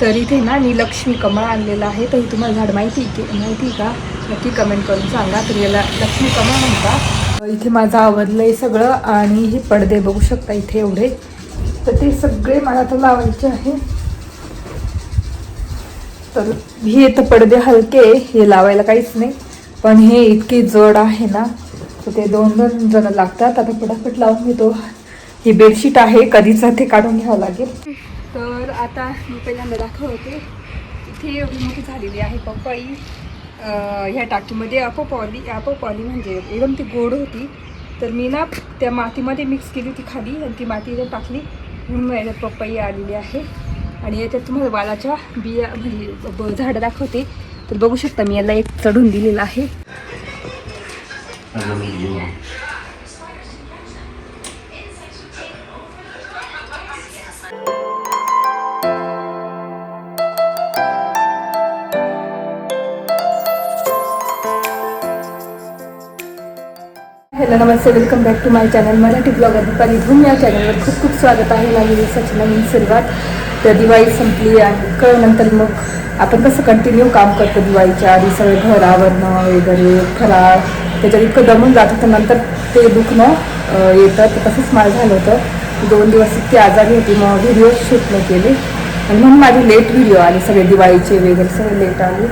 तर इथे ना मी लक्ष्मी कमळ आणलेलं आहे तर तुम्हाला झाड माहिती की माहिती का? नक्की कमेंट करून सांगा. तर याला लक्ष्मी कमळ म्हणता इथे माझं आवडलं आहे सगळं आणि हे पडदे बघू शकता इथे एवढे. तर ते सगळे मला तर लावायचे आहे. तर हे तर पडदे हलके आहे, हे लावायला काहीच नाही. पण हे इतके जड आहे ना तर ते दोन दोन जण लागतात. आता फटाफट लावून घेतो. ही बेडशीट आहे कधीच ते काढून घ्यावं लागेल. तर आता मी पहिल्यांदा दाखवते. इथे एवढी मोठी झालेली आहे पपई. ह्या टाकीमध्ये अपोपॉली अपोपॉली म्हणजे एकदम ती गोड होती. तर मी ना त्या मातीमध्ये मिक्स केली ती खाली आणि ती माती जर टाकली. म्हणून याच्यात पपई आलेली आहे. आणि याच्यात तुम्हाला वालाच्या बिया म्हणजे ब- झाडं दाखवते. तर बघू शकता मी याला एक चढून दिलेलं आहे. Hello Namaste. Welcome back to my channel Marathi blog Deepali Dhoom या चॅनलवर खूप खूप स्वागत आहे. माझी दिवसाची नवीन सुरुवात. तर दिवाळी संपली आणि कळल्यानंतर मग आपण कसं कंटिन्यू काम करतो दिवाळीच्या आधी? सगळं घर आवरणं वगैरे फराळ. त्याच्यात इतकं दमून जात होतं. नंतर ते दुखणं येतं. तर तसंच मला झालं होतं. दोन दिवस इतकी आजारी होती. मग व्हिडिओ शूट नाही केले. आणि म्हणून माझे लेट व्हिडिओ आले. सगळे दिवाळीचे वगैरे सगळे लेट आले.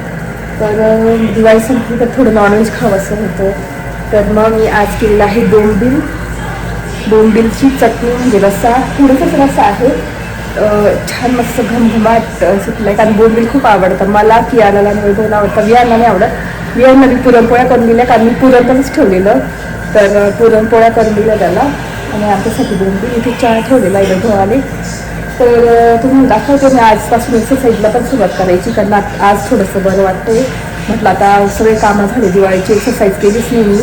तर दिवाळी संपली तर थोडं नॉनव्हेज खावं असं होतं. तर मग मी आज केलेलं आहे बोंबील बोंबीलची चटणी म्हणजे रस्सा. थोडंसंच रस्सा आहे. छान मस्त घमघमाट सुटलं आहे कारण बोंबील खूप आवडतं मला की आणि वैभवला आवडतं वियाना नाही आवडत. वियाना मी पुरणपोळ्या करून दिल्या. कारण मी पुरणच ठेवलेलं. तर पुरणपोळ्या करून दिल्या त्याला. आणि आमच्यासाठी बोंबील इथे चहा ठेवलेला आहे वैभव तर तुम्ही दाखवतो. मी आजपासून एक्सरसाईजला पण सुरुवात करायची. कारण आज थोडंसं बरं वाटतंय. म्हटलं आता सगळे कामं झाले दिवाळीची एक्सरसाईज केलीच नाही मी.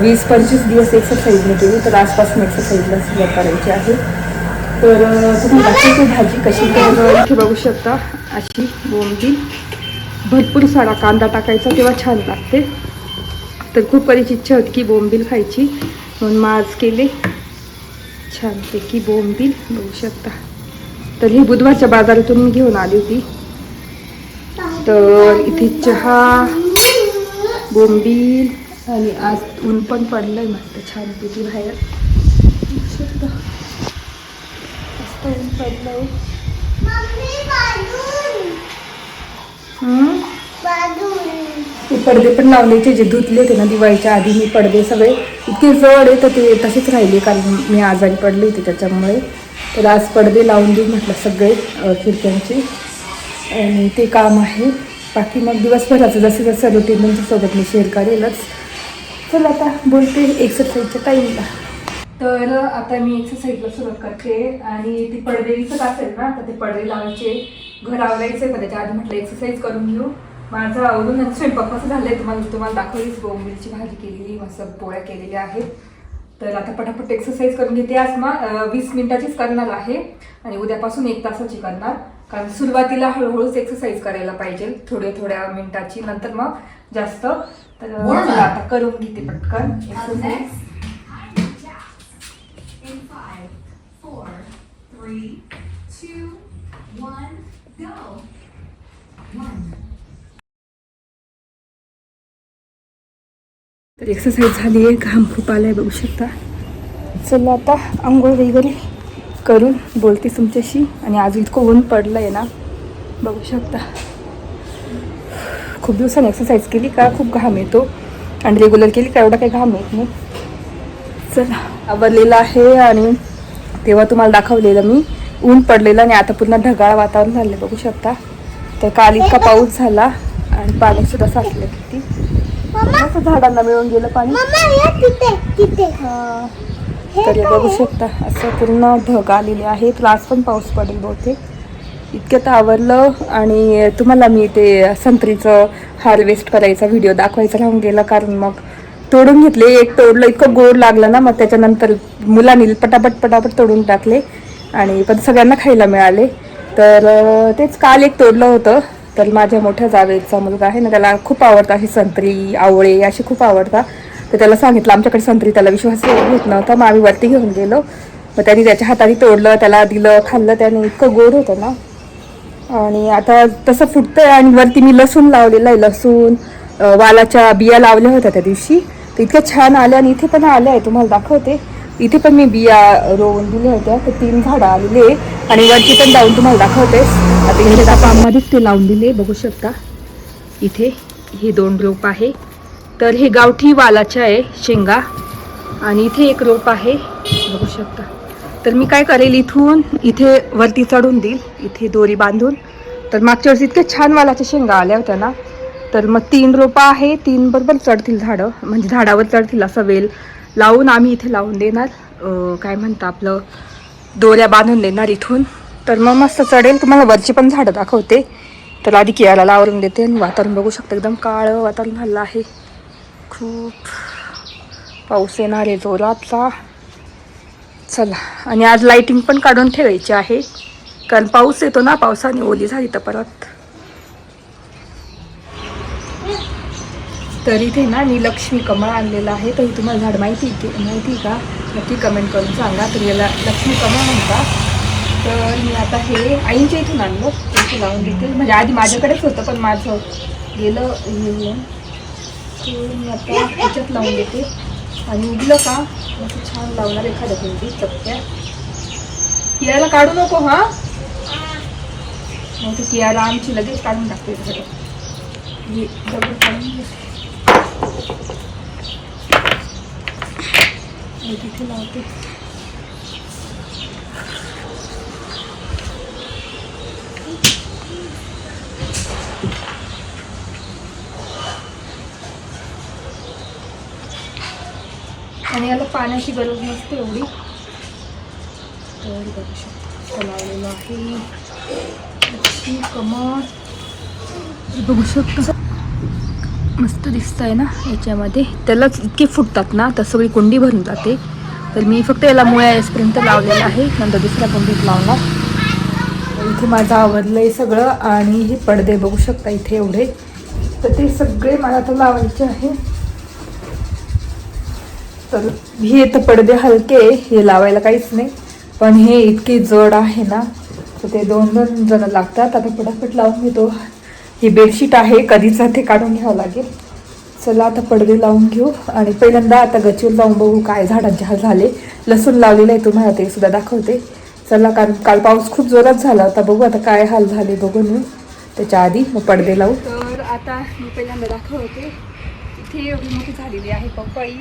वीस पंचवीस दिवस एक्सरसाईज नाही केली तर आजपासून एक्सरसाईजला सुरुवात करायची आहे. तर तुम्ही दाखवते भाजी कशी तर इथे बघू शकता अशी बोंबी भरपूर सारा कांदा टाकायचा तेव्हा छान लागते. तर खूप कधीची इच्छा होती की बोंबील खायची. म्हणून मग आज केले. छानपैकी बोंबील बघू शकता. तर ही बुधवारच्या बाजारातून मी घेऊन आली होती. तर इथे चहा बोंबील आणि आज ऊन पण पडलंय मस्त छानपैकी बाहेर. मस्त ऊन पडलंय. ते पडदे पण लावलेचे जे धुतले होते ना दिवाळीच्या आधी मी पडदे सगळे इतके जड आहे तर ते तसेच राहिले कारण मी आजारी पडले होते त्याच्यामुळे. तर आज पडदे लावून देऊ म्हटलं सगळे खिडक्यांचे. आणि ते काम आहे. बाकी मग दिवसभराचं जसं जसं रुटीन तुमच्यासोबत मी शेअर करेलच. चल आता बोलते एक्सरसाईजच्या टाईमला तर आता मी एक्सरसाइजला सुरुवात करते. आणि ती पडदे दिसत असेल ना तर ते पडदे लावायचे. घर आवडायचे पण त्याच्या आधी म्हटलं एक्सरसाईज करून घेऊ. माझं आवडून स्वयंपाक कसं झालंय तुम्हाला तुम्हाला दाखवलीच बोंबिलची भाजी केलेली मस्त पोळ्या केलेल्या आहेत. तर आता पटापट एक्सरसाइज करून घेते. आज मग वीस मिनिटाचीच करणार आहे. आणि उद्यापासून एक तासाची करणार. कारण सुरुवातीला हळूहळूच एक्सरसाइज करायला पाहिजे थोड्या थोड्या मिनिटाची नंतर मग जास्त तर. चला आता करून घेते पटकन एक्सरसाइज. तर एक्सरसाइज झाली आहे घाम खूप आलाय बघू शकता चला आता आंघोळ वगैरे करून बोलते तुमच्याशी आणि आज इतकं ऊन पडलं आहे ना बघू शकता. खूप दिवसांनी एक्सरसाइज केली का खूप घाम येतो. आणि रेग्युलर केली का एवढा काही घाम येत नाही. चला आवरलेलं आहे आणि तेव्हा तुम्हाला दाखवलेलं मी. ऊन पडलेलं आणि आता पुन्हा ढगाळ वातावरण झालं बघू शकता. तर काल इतका पाऊस झाला आणि पाणी सुद्धा साचलं किती. झाडांना मिळून गेलं पाणी. हा. तर हे बघू शकता असं पूर्ण ढग आलेले आहेत. आज पण पाऊस पडेल बहुतेक. इतक्यात आवरलं आणि तुम्हाला मी ते संत्रीचं हार्वेस्ट करायचा व्हिडिओ दाखवायचा राहून गेला. कारण मग तोडून घेतले. एक तोडलं इतकं गोड लागलं ना मग त्याच्यानंतर मुलांनी पटापट पटापट तोडून टाकले. आणि पण सगळ्यांना खायला मिळाले. तर तेच काल एक तोडलं होतं. तर माझ्या मोठ्या जावेचा मुलगा आहे ना त्याला खूप आवडतं अशी संत्री आवळे अशी खूप आवडतात. तर त्याला सांगितलं आमच्याकडे संत्री त्याला विश्वास होत नव्हता मग आम्ही वरती घेऊन गेलो. मग त्यांनी त्याच्या हाताने तोडलं त्याला दिलं खाल्लं त्याने इतकं गोड होतं ना. आणि आता तसं फुटतंय आणि वरती मी लसूण लावलेलं आहे लसूण वालाच्या बिया लावल्या होत्या त्या दिवशी. तर इतक्या छान आल्या आणि इथे पण आल्या आहे तुम्हाला दाखवते. इथे पण मी बिया रोवून दिल्या होत्या तर तीन झाडं आलेले आणि वरती पण जाऊन तुम्हाला दाखवते. आता इथे पामामध्येच ते लावून दिले बघू शकता. इथे हे दोन रोप आहे. तर हे गावठी वालाच्या आहे शेंगा. आणि इथे एक रोप आहे. बघू शकता. तर मी काय करेल इथून इथे वरती चढून देईल. इथे दोरी बांधून. तर मागच्या वर्षी इतक्या छान वालाच्या शेंगा आल्या होत्या ना. तर मग तीन रोपं आहे. तीन बरोबर चढतील झाडं. म्हणजे झाडावर चढतील असं वेल लावून आम्ही इथे लावून देणार. काय म्हणतं आपलं दोऱ्या बांधून देणार इथून. तर मग मस्त चढेल. तुम्हाला वरची पण झाडं दाखवते. तर आधी कियाला लावून देते आणि वातावरण बघू शकता. एकदम काळं वातावरण झालं आहे. खूप पाऊस येणार आहे जोरातला. चला आणि आज लाइटिंग पण काढून ठेवायची आहे. कारण पाऊस येतो ना पावसाने ओली झाली तर परत. तर इथे ना मी लक्ष्मी कमळ आणलेलं आहे. तर तुम्हाला झाड माहिती की माहिती का? नक्की कमेंट करून सांगा. तर याला लक्ष्मी कमळ म्हणता तर मी आता हे आईंच्या इथून आणलं. इथे लावून देते. म्हणजे आधी माझ्याकडेच होतं पण माझं गेलं येऊन तर मी आता याच्यात लावून देते. आणि उगलं का? असं छान लावणार एखाद्या कोणती चपट्या. किळ्याला काढू नको हा? मग ते कियाला आमची लगेच काढून टाकते सगळं काढून तिथे लावते. आणि याला पाण्याची गरज नसते एवढी. तर बघू शकतो लावलेलं आहे. कमळ. बघू शकतो. मस्त दिसत आहे ना याच्यामध्ये. त्यालाच इतके फुटतात ना तर सगळी कुंडी भरून जाते. तर मी फक्त याला मुळ्या येसपर्यंत लावलेलं आहे. नंतर दुसऱ्या कुंडीत लावणार. इथे माझं आवडलं आहे सगळं आणि हे पडदे बघू शकता इथे एवढे. तर ते सगळे मला आता लावायचे आहे. तर हे तर पडदे हलके आहे, हे लावायला काहीच नाही. पण हे इतके जड आहे ना तर ते दोन दोन जण लागतात. आता पटापट लावून घेतो. ही बेडशीट आहे कधीच ते काढून घ्यावं लागेल. चला आता पडदे लावून घेऊ. आणि पहिल्यांदा आता गचीवर जाऊन बघू काय झाडांचे हाल झाले. लसूण लावलेलं आहे तुम्हाला ते सुद्धा दाखवते. चला कारण काल पाऊस खूप जोरात झाला होता. बघू आता काय हाल झाले बघून मी. त्याच्या आधी मग पडदे लावू. तर आता मी पहिल्यांदा दाखवते. इथे एवढी मोठी झालेली आहे पपई.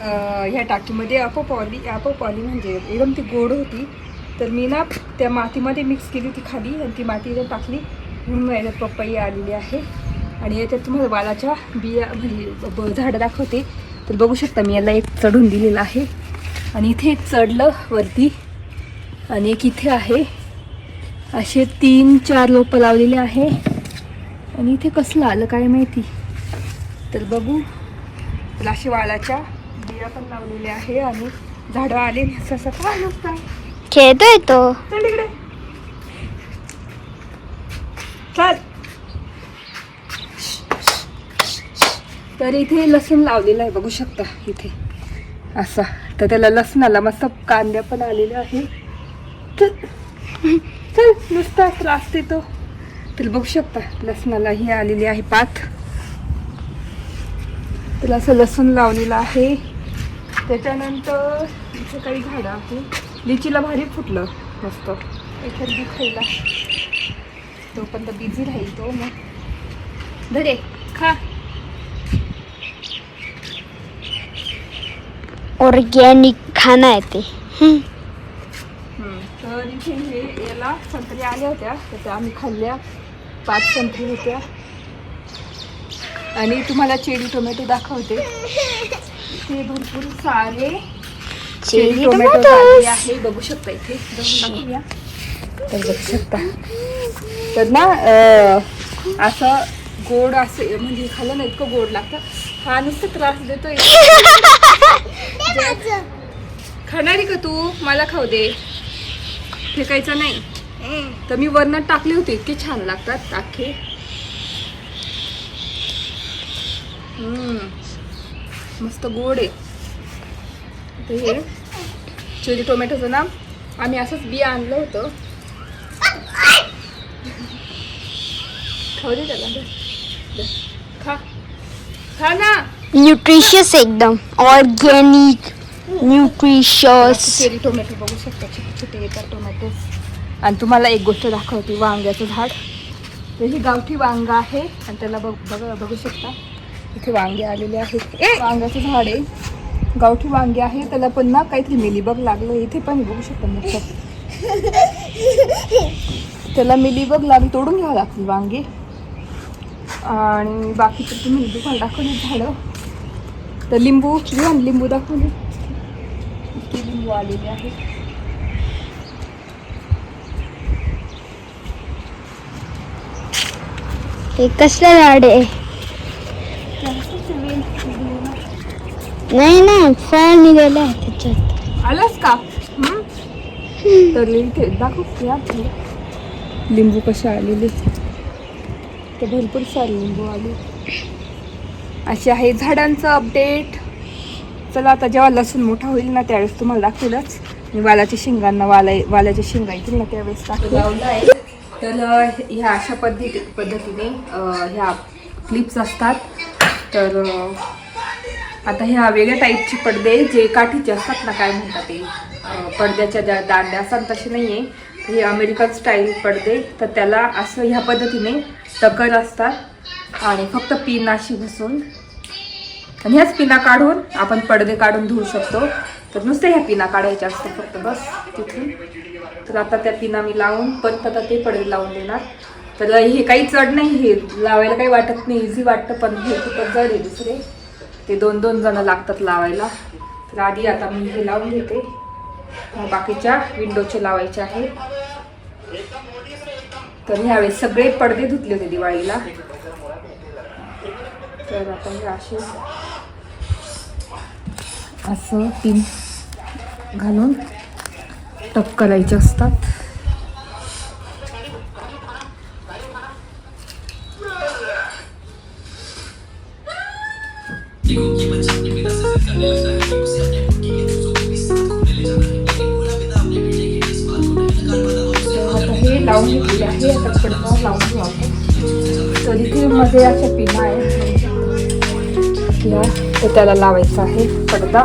ह्या टाकीमध्ये आपोपॉली अपोपॉली म्हणजे एकदम ती गोड होती. तर मी ना त्या मातीमध्ये मिक्स केली होती खाली आणि ती माती एकदम टाकली. म्हणून याला पपई आलेली आहे. आणि याच्यात तुम्हाला वालाच्या बिया म्हणजे झाडं दाखवते. तर बघू शकता मी याला एक चढून दिलेलं आहे. आणि इथे एक चढलं वरती. आणि एक इथे आहे. असे तीन चार लोपं लावलेले आहे. आणि इथे कसलं आलं काय माहिती. तर बघू. तर असे वालाच्या बिया पण लावलेल्या आहे आणि झाडं आले. असं काय नसतं खेळतोय तो. चल तिकडे चल. तर इथे लसूण लावलेलं आहे बघू शकता इथे. असा. तर त्याला लसणाला मस्त कांद्या पण आलेल्या आहे चल. चल नुसता त्रास देतो. तर बघू शकता लसणाला ही आलेली आहे पात. त्याला असं लसूण लावलेलं आहे. त्याच्यानंतर इथे काही झाडं आहे लिचीला भारी फुटलं मस्त. एखादी खायला. तोपर्यंत बिझी राहील तो मग. धरे खा. ऑर्गॅनिक खाना आहे ते. तर इथे हे याला संत्री आल्या होत्या तर त्या आम्ही खाल्ल्या. पाच संत्री होत्या. आणि तुम्हाला चेरी टोमॅटो दाखवते. इथे भरपूर सारे चेरी टोमॅटो आहे. बघू शकता इथे. दाखवूया तर बघू शकता. तर ना असं गोड असे म्हणजे खाल्लं ना इतकं गोड लागतं. हा नुसतं त्रास देतोय. खाणारी का तू? मला खाऊ दे. फेकायचं नाही. तर मी वरणात टाकले होते. इतके छान लागतात. अख्खे हम्म. मस्त गोड आहे. तर हे चेरी टोमॅटोचं ना आम्ही असंच बिया आणलं होतं. खाऊ दे त्याला. खा. खा ना. न्यूट्रिशियस एकदम. ऑर्गॅनिक न्यूट्रिशियस चेरी टोमॅटो बघू शकता छोटे छोटे येतात टोमॅटो. आणि तुम्हाला एक गोष्ट दाखवते वांग्याचं झाड. तर ही गावठी वांगा आहे आणि त्याला बघ बघा बघू शकता. इथे वांगे आलेले आहेत. वांग्याचं झाड आहे. गावठी वांगे आहे. त्याला पण ना काहीतरी मिलीबग लागलं. इथे पण बघू शकतो त्याला मिलीबग लागली. तोडून घ्यावं लागतील वांगे. आणि बाकीचं तुम्ही दुकान दाखवली झाडं. तर लिंबू घेऊन लिंबू दाखवले. इतके लिंबू आलेले आहेत. हे कसलं झाड आहे? नाही ना फळ निघालं आहे त्याच्यात. आलंस का? हं? तर इथे दाखव या लिंबू कसे आलेले? तर भरपूर सारे लिंबू आले. असे आहे झाडांचं अपडेट चला आता जेव्हा लसूण मोठा होईल ना त्यावेळेस तुम्हाला दाखवेलच. मी वालाच्या शेंगांना वाला वाल्याच्या शेंगा येतील ना त्यावेळेस लावलं आहे तर अ, ह्या अशा पद्धती पद्धतीने अ, ह्या क्लिप्स असतात. तर आता ह्या वेगळ्या टाईपचे पडदे जे काठीचे असतात ना काय म्हणतात ते पडद्याच्या ज्या दांड्या असतात तसे नाही आहे हे अमेरिकन स्टाईल पडदे तर त्याला असं ह्या पद्धतीने टकर असतात आणि फक्त पिन अशी घुसून. आणि ह्याच पिना काढून आपण पडदे काढून धुवू शकतो. तर नुसते ह्या पिना काढायच्या असतात फक्त बस तिथून. तर आता त्या पिना मी लावून परत आता ते पडदे लावून देणार. तर हे काही चढ नाही हे लावायला काही वाटत नाही इझी वाटतं पण हे खूपच जड आहे दुसरे. ते दोन दोन जण लागतात लावायला. तर आधी आता मी हे लावून घेते. बाकीच्या विंडोचे लावायचे आहे. तर ह्यावेळेस सगळे पडदे धुतले होते दिवाळीला. तर आता हे असे असं पिन घालून टप करायचे असतात तर आता हे लावून घेतलेले आहे आता पडदा लावून घेऊ आपण तर इथे मध्ये अशा पिना आहेत या तर त्याला लावायचा आहे पडदा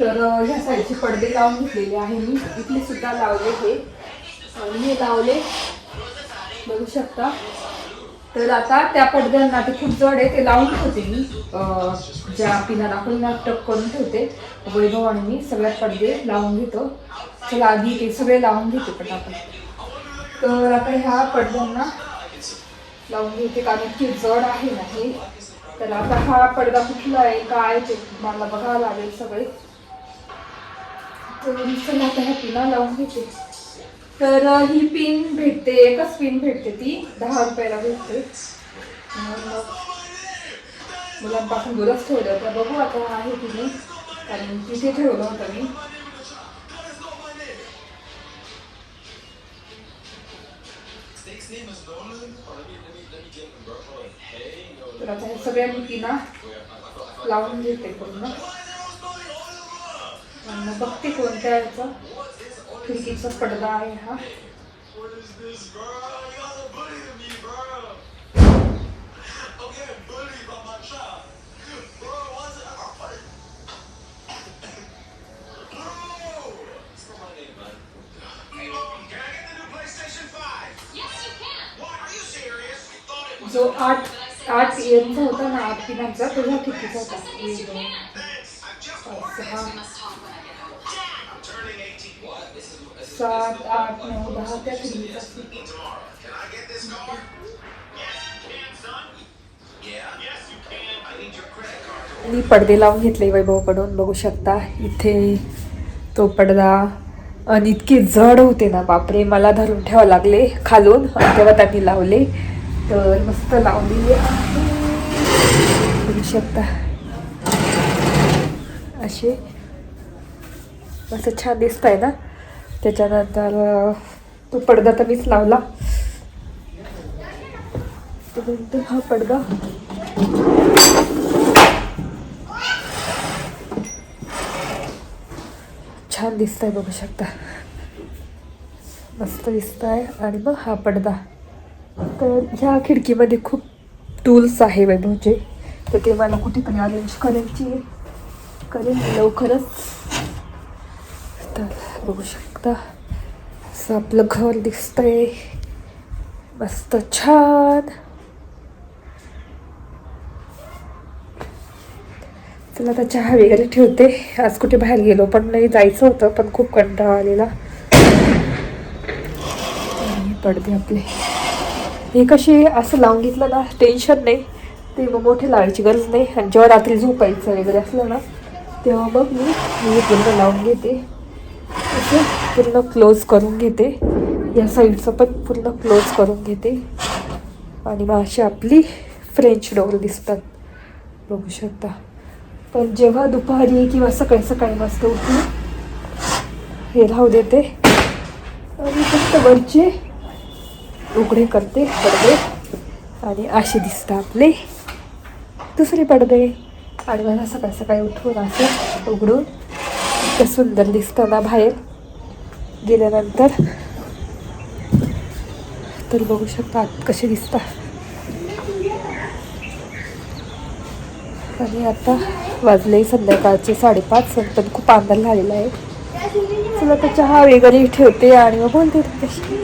तर ह्या साईडचे पडदे लावून घेतलेले आहे मी. इथले सुद्धा लावले हे. आणि हे लावले. बघू शकता. तर आता त्या पडद्यांना ते खूप जड आहे ते लावून ठेवते मी. ज्या पिना दाखवून टप करून ठेवते. वैभव आणि मी सगळ्यात पडदे लावून घेतो. चला आधी ते सगळे लावून घेते पटापट. तर आता ह्या पडद्यांना लावून घेते कारण की जड आहे ना हे. तर आता हा पडदा कुठला आहे काय ते मला बघावं लागेल सगळे. चला आता ह्या पिना लावून घेते तर ही पिन भेटते एकच पिन भेटते ती. दहा रुपयाला भेटते. मग मुलांपासून दूरच ठेवलं. होतं बघू आता आहे तिने कारण तिथे ठेवलं होतं मी. तर आता हे सगळ्या मी पिना लावून घेते पूर्ण. मग बघते कोणत्या याचा खिडकीचा पडदा आहे हा. जो आठ आठ इयरचा होता ना आठ किनारचा तेव्हा किती होता. सहा. Can. I need your credit card. मी पडदे लावून घेतले वैभवकडून बघू शकता इथे तो पडदा आणि इतके जड होते ना बापरे मला धरून ठेवावं लागले खालून आणि तेव्हा त्यांनी लावले तर मस्त लावलेले आहे. बघू शकता असे मस्त छान दिसत आहे ना त्याच्यानंतर तो पडदा तर मीच लावला. त्याच्यानंतर हा पडदा. छान दिसत आहे बघू शकता. मस्त दिसत आहे आणि मग हा पडदा. तर ह्या खिडकीमध्ये खूप टूल्स आहे वैभवचे तर ते मला कुठेतरी अरेंज करायची करेन लवकरच. तर बघू शकता. असं आपलं घर दिसतंय. मस्त छान. चला आता चहा वगैरे ठेवते. आज कुठे बाहेर गेलो पण नाही जायचं होतं पण खूप कंटाळा आलेला. पडते पडदे आपले. हे कसे असं लावून घेतलं ना टेन्शन नाही. ते मग मोठे लावायची गरज नाही. आणि जेव्हा रात्री झोपायचं वगैरे असलं ना तेव्हा मग मी हे पूर्ण लावून घेते. असं पूर्ण क्लोज करून घेते. या साईडचं पण पूर्ण क्लोज करून घेते. आणि मग अशी आपली फ्रेंच डोर दिसतात. बघू शकता. पण जेव्हा दुपारी किंवा सकाळी सकाळी मस्त उठून हे राहू देते. आणि फक्त वरचे उघडे करते पडदे. आणि असे दिसतं आपले दुसरे पडदे. आणि मला सकाळी सकाळी उठून असं उघडून इतकं सुंदर दिसतं ना बाहेर. गेल्यानंतर. तर बघू शकता कसे दिसतात. आणि आता वाजले संध्याकाळचे साडेपाच पण खूप अंधार झालेला आहे. चला तर चहा वगैरे ठेवते आणि मग बोलते तुमच्याशी.